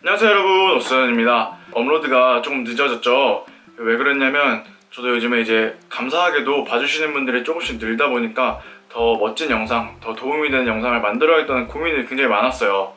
안녕하세요 여러분. 오스현입니다. 업로드가 조금 늦어졌죠? 왜 그랬냐면 저도 요즘에 이제 감사하게도 봐주시는 분들이 조금씩 늘다 보니까 더 멋진 영상 더 도움이 되는 영상을 만들어야겠다는 고민이 굉장히 많았어요.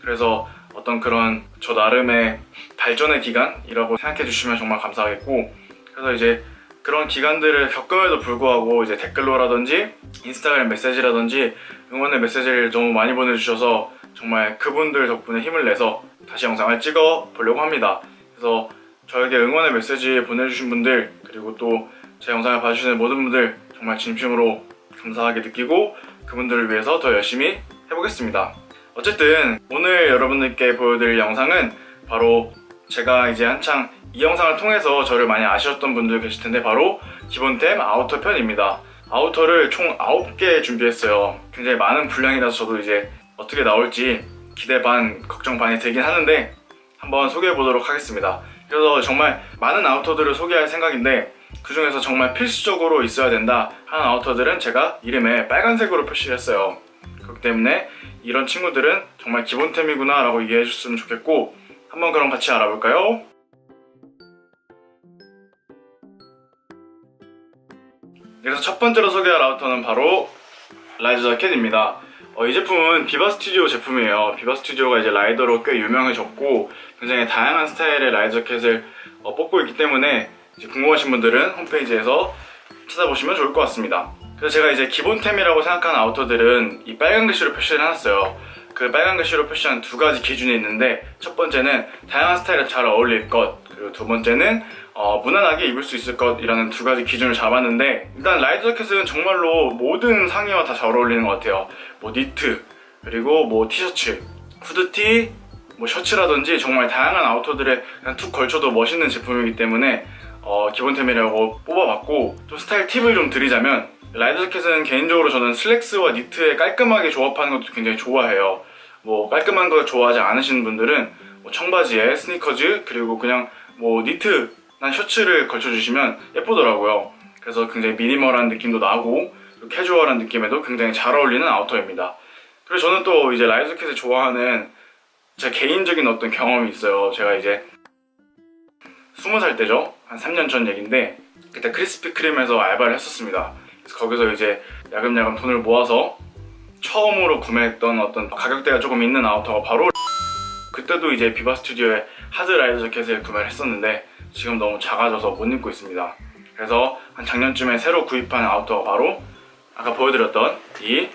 그래서 어떤 그런 저 나름의 발전의 기간이라고 생각해 주시면 정말 감사하겠고 그래서 이제 그런 기간들을 겪음에도 불구하고 이제 댓글로라든지 인스타그램 메시지라든지 응원의 메시지를 너무 많이 보내주셔서 정말 그분들 덕분에 힘을 내서 다시 영상을 찍어 보려고 합니다. 그래서 저에게 응원의 메시지 보내주신 분들 그리고 또 제 영상을 봐주시는 모든 분들 정말 진심으로 감사하게 느끼고 그분들을 위해서 더 열심히 해보겠습니다. 어쨌든 오늘 여러분들께 보여드릴 영상은 바로 제가 이제 한창 이 영상을 통해서 저를 많이 아셨던 분들 계실 텐데 바로 기본템 아우터 편입니다. 아우터를 총 9개 준비했어요. 굉장히 많은 분량이라서 저도 이제 어떻게 나올지 기대 반, 걱정 반이 들긴 하는데 한번 소개해 보도록 하겠습니다. 그래서 정말 많은 아우터들을 소개할 생각인데 그 중에서 정말 필수적으로 있어야 된다 하는 아우터들은 제가 이름에 빨간색으로 표시를 했어요. 그렇기 때문에 이런 친구들은 정말 기본템이구나 라고 이해해 줬으면 좋겠고 한번 그럼 같이 알아볼까요? 그래서 첫 번째로 소개할 아우터는 바로 라이저 자켓입니다. 어, 이 제품은 비바 스튜디오 제품이에요. 비바 스튜디오가 이제 라이더로 꽤 유명해졌고 굉장히 다양한 스타일의 라이저 자켓을 어, 뽑고 있기 때문에 궁금하신 분들은 홈페이지에서 찾아보시면 좋을 것 같습니다. 그래서 제가 이제 기본템이라고 생각하는 아우터들은 이 빨간 글씨로 표시를 해놨어요. 그 빨간 글씨로 표시한 두 가지 기준이 있는데 첫 번째는 다양한 스타일에 잘 어울릴 것 그리고 두 번째는 어, 무난하게 입을 수 있을 것이라는 두 가지 기준을 잡았는데 일단 라이더 자켓은 정말로 모든 상의와 다 잘 어울리는 것 같아요. 뭐 니트 그리고 뭐 티셔츠, 후드티, 뭐 셔츠라든지 정말 다양한 아우터들에 그냥 툭 걸쳐도 멋있는 제품이기 때문에 어, 기본템이라고 뽑아봤고 좀 스타일 팁을 좀 드리자면 라이더 자켓은 개인적으로 저는 슬랙스와 니트에 깔끔하게 조합하는 것도 굉장히 좋아해요. 뭐 깔끔한 거 좋아하지 않으시는 분들은 뭐 청바지에 스니커즈 그리고 그냥 뭐 니트 난 셔츠를 걸쳐주시면 예쁘더라고요. 그래서 굉장히 미니멀한 느낌도 나고 그리고 캐주얼한 느낌에도 굉장히 잘 어울리는 아우터입니다. 그래서 저는 또 이제 라이더 자켓을 좋아하는 제 개인적인 어떤 경험이 있어요. 제가 이제 20살 때죠. 한 3년 전 얘기인데 그때 크리스피 크림에서 알바를 했었습니다. 그래서 거기서 이제 야금야금 돈을 모아서 처음으로 구매했던 어떤 가격대가 조금 있는 아우터가 바로 그때도 이제 비바 스튜디오의 하드 라이더 자켓을 구매를 했었는데 지금 너무 작아져서 못 입고 있습니다. 그래서 한 작년쯤에 새로 구입한 아우터가 바로 아까 보여드렸던 이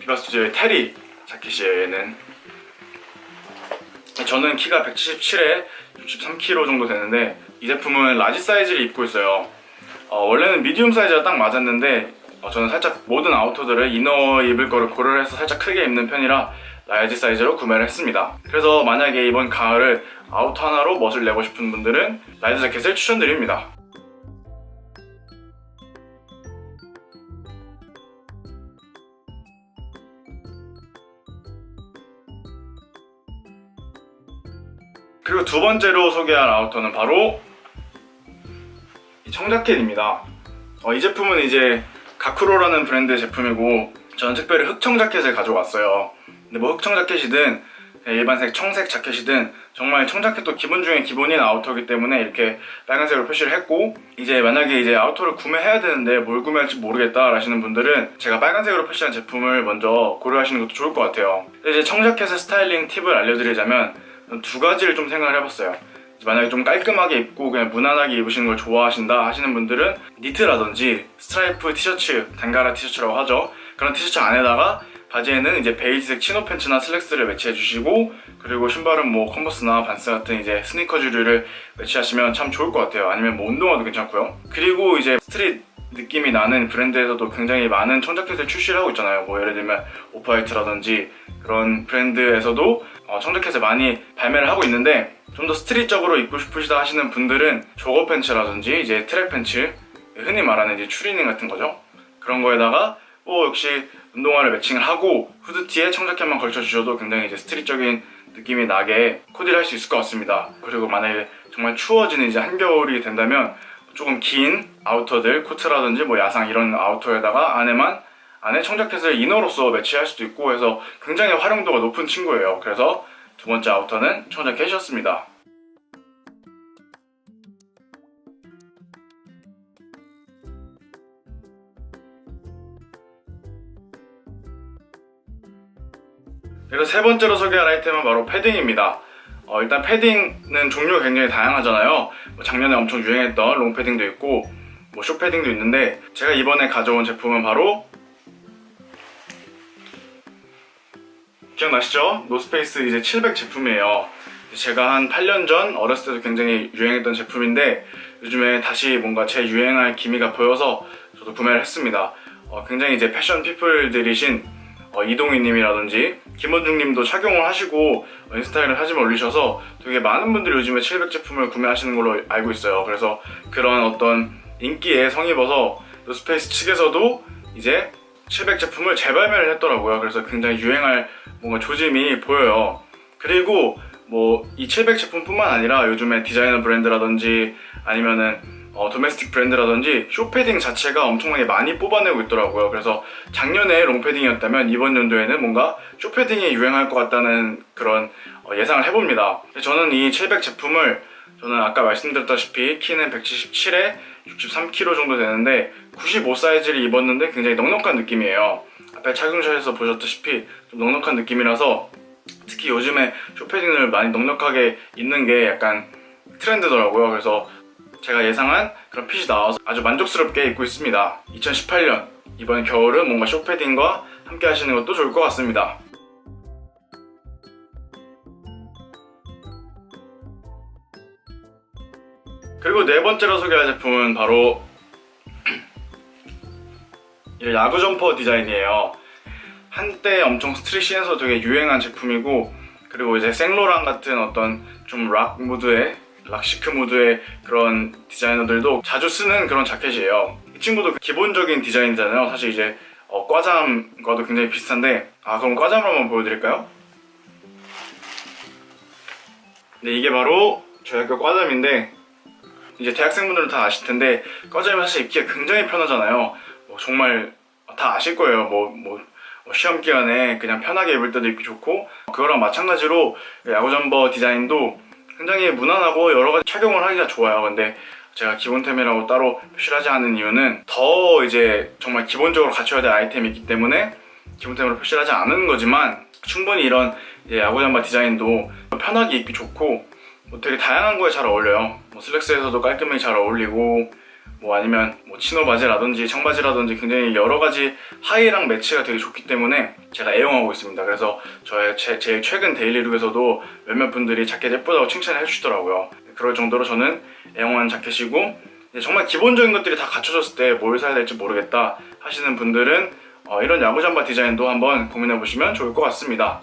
비바 스튜디오의 테리 자켓이에는 저는 키가 177에 63kg 정도 되는데 이 제품은 라지 사이즈를 입고 있어요. 어, 원래는 미디움 사이즈가 딱 맞았는데 어, 저는 살짝 모든 아우터들을 이너 입을 거를 고려를 해서 살짝 크게 입는 편이라 라지 사이즈로 구매를 했습니다. 그래서 만약에 이번 가을을 아우터 하나로 멋을 내고 싶은 분들은 라이더 자켓을 추천드립니다. 그리고 두 번째로 소개할 아우터는 바로 이 청자켓입니다. 어, 이 제품은 이제 가쿠로라는 브랜드 제품이고 저는 특별히 흑청 자켓을 가져왔어요. 근데 뭐 흑청 자켓이든 그냥 일반색 청색 자켓이든 정말 청자켓도 기본 중에 기본인 아우터이기 때문에 이렇게 빨간색으로 표시를 했고 이제 만약에 이제 아우터를 구매해야 되는데 뭘 구매할지 모르겠다 하시는 분들은 제가 빨간색으로 표시한 제품을 먼저 고려하시는 것도 좋을 것 같아요. 이제 청자켓의 스타일링 팁을 알려드리자면 두 가지를 좀 생각을 해봤어요. 만약에 좀 깔끔하게 입고 그냥 무난하게 입으시는 걸 좋아하신다 하시는 분들은 니트라든지 스트라이프 티셔츠, 단가라 티셔츠라고 하죠. 그런 티셔츠 안에다가 바지에는 이제 베이지색 치노 팬츠나 슬랙스를 매치해 주시고 그리고 신발은 뭐 컨버스나 반스 같은 이제 스니커즈류를 매치하시면 참 좋을 것 같아요. 아니면 뭐 운동화도 괜찮고요. 그리고 이제 스트릿 느낌이 나는 브랜드에서도 굉장히 많은 청자켓을 출시를 하고 있잖아요. 뭐 예를 들면 오프화이트라든지 그런 브랜드에서도 어, 청자켓을 많이 발매를 하고 있는데 좀 더 스트릿적으로 입고 싶으시다 하시는 분들은 조거 팬츠라든지 이제 트랙 팬츠 흔히 말하는 이제 추리닝 같은 거죠. 그런 거에다가 뭐 역시 운동화를 매칭을 하고 후드티에 청자켓만 걸쳐주셔도 굉장히 이제 스트릿적인 느낌이 나게 코디를 할 수 있을 것 같습니다. 그리고 만약에 정말 추워지는 이제 한겨울이 된다면 조금 긴 아우터들 코트라든지 뭐 야상 이런 아우터에다가 안에만 안에 청자켓을 이너로서 매치할 수도 있고 해서 굉장히 활용도가 높은 친구예요. 그래서 두 번째 아우터는 청자 캐시였습니다. 그리고 세 번째로 소개할 아이템은 바로 패딩입니다. 어, 일단 패딩은 종류가 굉장히 다양하잖아요. 뭐 작년에 엄청 유행했던 롱 패딩도 있고 뭐쇼 패딩도 있는데 제가 이번에 가져온 제품은 바로 기억나시죠? 노스페이스 이제 700 제품이에요. 제가 한 8년 전 어렸을 때도 굉장히 유행했던 제품인데 요즘에 다시 뭔가 제 유행할 기미가 보여서 저도 구매를 했습니다. 어, 굉장히 이제 패션 피플들이신 어, 이동희님이라든지 김원중님도 착용을 하시고 어, 인스타그램 사진 올리셔서 되게 많은 분들이 요즘에 700 제품을 구매하시는 걸로 알고 있어요. 그래서 그런 어떤 인기에 성입어서 노스페이스 측에서도 이제 700 제품을 재발매를 했더라고요. 그래서 굉장히 유행할 뭔가 조짐이 보여요. 그리고 뭐 이 700 제품뿐만 아니라 요즘에 디자이너 브랜드라든지 아니면은 어, 도메스틱 브랜드라든지 쇼패딩 자체가 엄청나게 많이 뽑아내고 있더라고요. 그래서 작년에 롱패딩이었다면 이번 연도에는 뭔가 쇼패딩이 유행할 것 같다는 그런 어, 예상을 해봅니다. 저는 이 700 제품을 저는 아까 말씀드렸다시피 키는 177에 63kg 정도 되는데 95 사이즈를 입었는데 굉장히 넉넉한 느낌이에요. 앞에 착용샷에서 보셨다시피 좀 넉넉한 느낌이라서 특히 요즘에 쇼패딩을 많이 넉넉하게 입는 게 약간 트렌드더라고요. 그래서 제가 예상한 그런 핏이 나와서 아주 만족스럽게 입고 있습니다. 2018년 이번 겨울은 뭔가 쇼패딩과 함께 하시는 것도 좋을 것 같습니다. 그리고 네 번째로 소개할 제품은 바로 이 야구 점퍼 디자인이에요. 한때 엄청 스트릿씬에서 되게 유행한 제품이고 그리고 이제 생로랑 같은 어떤 좀 락 무드의 락시크 무드의 그런 디자이너들도 자주 쓰는 그런 자켓이에요. 이 친구도 기본적인 디자인이잖아요. 사실 이제 어, 과잠과도 굉장히 비슷한데 아 그럼 과잠을 한번 보여드릴까요? 네 이게 바로 저희 학교 과잠인데 이제 대학생분들은 다 아실 텐데 과잠이 사실 입기가 굉장히 편하잖아요. 뭐 정말 다 아실 거예요. 뭐, 뭐, 뭐 시험 기간에 그냥 편하게 입을 때도 입기 좋고 그거랑 마찬가지로 야구 점퍼 디자인도 굉장히 무난하고 여러 가지 착용을 하기가 좋아요. 근데 제가 기본템이라고 따로 표시를 하지 않은 이유는 더 이제 정말 기본적으로 갖춰야 될 아이템이 있기 때문에 기본템으로 표시를 하지 않은 거지만 충분히 이런 이제 야구 잠바 디자인도 편하게 입기 좋고 뭐 되게 다양한 거에 잘 어울려요. 뭐 슬랙스에서도 깔끔하게 잘 어울리고 뭐 아니면 뭐 치노 바지라든지 청바지라든지 굉장히 여러 가지 하의랑 매치가 되게 좋기 때문에 제가 애용하고 있습니다. 그래서 저의 제, 제 최근 데일리룩에서도 몇몇 분들이 자켓 예쁘다고 칭찬을 해주시더라고요. 그럴 정도로 저는 애용하는 자켓이고 정말 기본적인 것들이 다 갖춰졌을 때 뭘 사야 될지 모르겠다 하시는 분들은 어, 이런 야구 잠바 디자인도 한번 고민해 보시면 좋을 것 같습니다.